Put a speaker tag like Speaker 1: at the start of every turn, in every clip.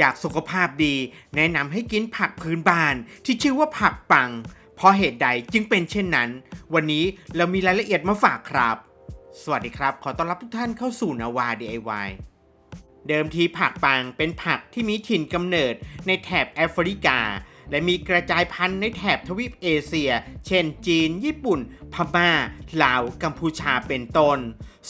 Speaker 1: อยากสุขภาพดี แนะนำให้กินผักพื้นบ้าน ที่ชื่อว่าผักปัง เพราะเหตุใดจึงเป็นเช่นนั้น วันนี้เรามีรายละเอียดมาฝากครับ สวัสดีครับ ขอต้อนรับทุกท่านเข้าสู่นาวา DIY เดิมทีผักปังเป็นผักที่มีถิ่นกำเนิดในแถบแอฟริกา และมีกระจายพันธุ์ในแถบทวีปเอเชีย เช่น จีน ญี่ปุ่น พม่า ลาว กัมพูชาเป็นต้น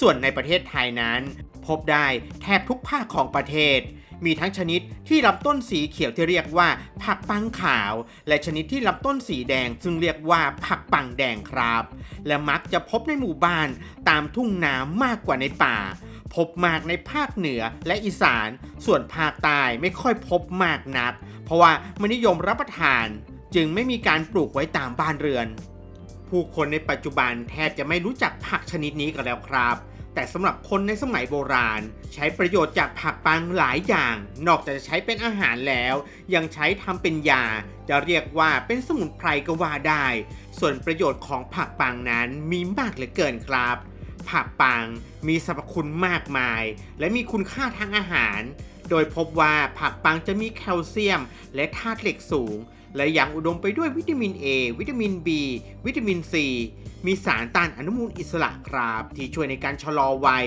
Speaker 1: ส่วนในประเทศไทยนั้น พบได้แทบทุกภาคของประเทศ มีทั้งชนิดที่ลำต้นสีเขียวที่เรียกว่า ผักปังขาว และชนิดที่ลำต้นสีแดง ซึ่งเรียกว่าผักปังแดงครับ และมักจะพบในหมู่บ้านตามทุ่งน้ำมากกว่าในป่า พบมากในภาคเหนือและอีสาน ส่วนภาคใต้ไม่ค่อยพบมากนัก เพราะว่าไม่นิยมรับประทาน จึงไม่มีการปลูกไว้ตามบ้านเรือน ผู้คนในปัจจุบันแทบจะไม่รู้จักผักชนิดนี้กันแล้วครับ แต่สำหรับคนในสมัยโบราณ ใช้ประโยชน์จากผักปังหลายอย่าง นอกจากจะใช้เป็นอาหารแล้ว ยังใช้ทำเป็นยา จะเรียกว่าเป็นสมุนไพรก็ว่าได้ ส่วนประโยชน์ของผักปังนั้นมีมากเหลือเกินครับ ผักปังมีสรรพคุณมากมาย และมีคุณค่าทางอาหาร โดยพบว่าผักปังจะมีแคลเซียม และธาตุเหล็กสูง และยังอุดมไปด้วยวิตามิน A วิตามิน B วิตามิน C มีสารต้านอนุมูลอิสระครับ ที่ช่วยในการชะลอวัย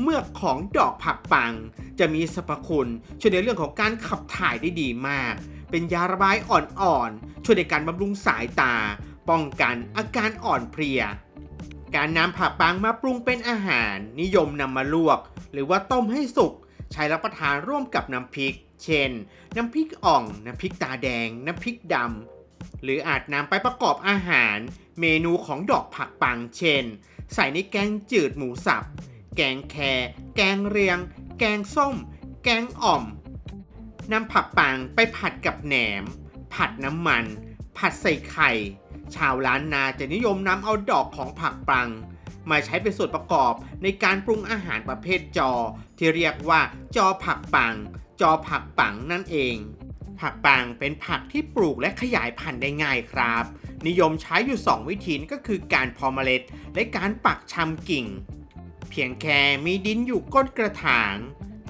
Speaker 1: เมือกของดอกผักปัง จะมีสรรพคุณช่วยในเรื่องของการขับถ่ายได้ดีมาก เป็นยาระบายอ่อนๆ ช่วยในการบำรุงสายตา ป้องกันอาการอ่อนเพลีย การนำผักปังมาปรุงเป็นอาหาร นิยมนำมาลวก หรือว่าต้มให้สุก ใช้รับประทานร่วมกับน้ำพริก เช่น น้ำพริกอ่อง น้ำพริกตาแดง น้ำพริกดำ หรืออาจนำไปประกอบอาหาร เมนูของดอกผักปัง เช่น ใส่ในแกงจืดหมูสับ แกงแคแกงเรียง แกงส้ม แกงอ่อมนำผักปังไปผัดกับแหนม ผัดน้ำมัน ผัดใส่ไข่ ชาวล้านนาจะนิยมนำเอาดอกของผักปัง มาใช้เป็นส่วนประกอบในการปรุงอาหารประเภทจอ ที่เรียกว่าจอผักปัง จอผักปังนั่นเอง ผักปังเป็นผักที่ปลูกและขยายพันธุ์ได้ง่ายครับ นิยมใช้อยู่ 2 วิธีก็คือการพอเมล็ด และการปักชำกิ่ง เพียงแค่มีดินอยู่ก้นกระถาง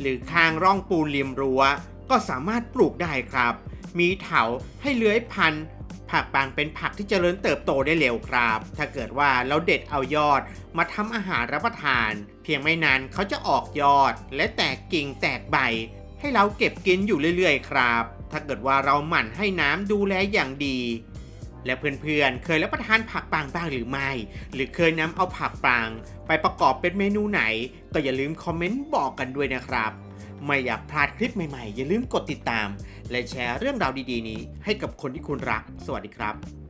Speaker 1: หรือข้างร่องปูนริมรั้ว ก็สามารถปลูกได้ครับ มีเถาให้เลื้อยพันธุ์ ผักปังเป็นผักที่เจริญเติบโตได้เร็วครับ ถ้าเกิดว่าเราเด็ดเอายอดมาทำอาหารรับประทาน เพียงไม่นานเขาจะออกยอด และแตกกิ่งแตกใบ ให้เราเก็บกินอยู่เรื่อยๆ ครับ ถ้าเกิดว่าเราหมั่นให้น้ำดูแลอย่างดี และเพื่อนๆ เคยรับประทานผักปังบ้างหรือไม่ หรือเคยนำเอาผักปังไปประกอบเป็นเมนูไหน ก็อย่าลืมคอมเมนต์บอกกันด้วยนะครับ ไม่อยากพลาดคลิปใหม่ๆ อย่าลืมกดติดตาม และแชร์เรื่องราวดีๆ นี้ให้กับคนที่คุณรัก สวัสดีครับ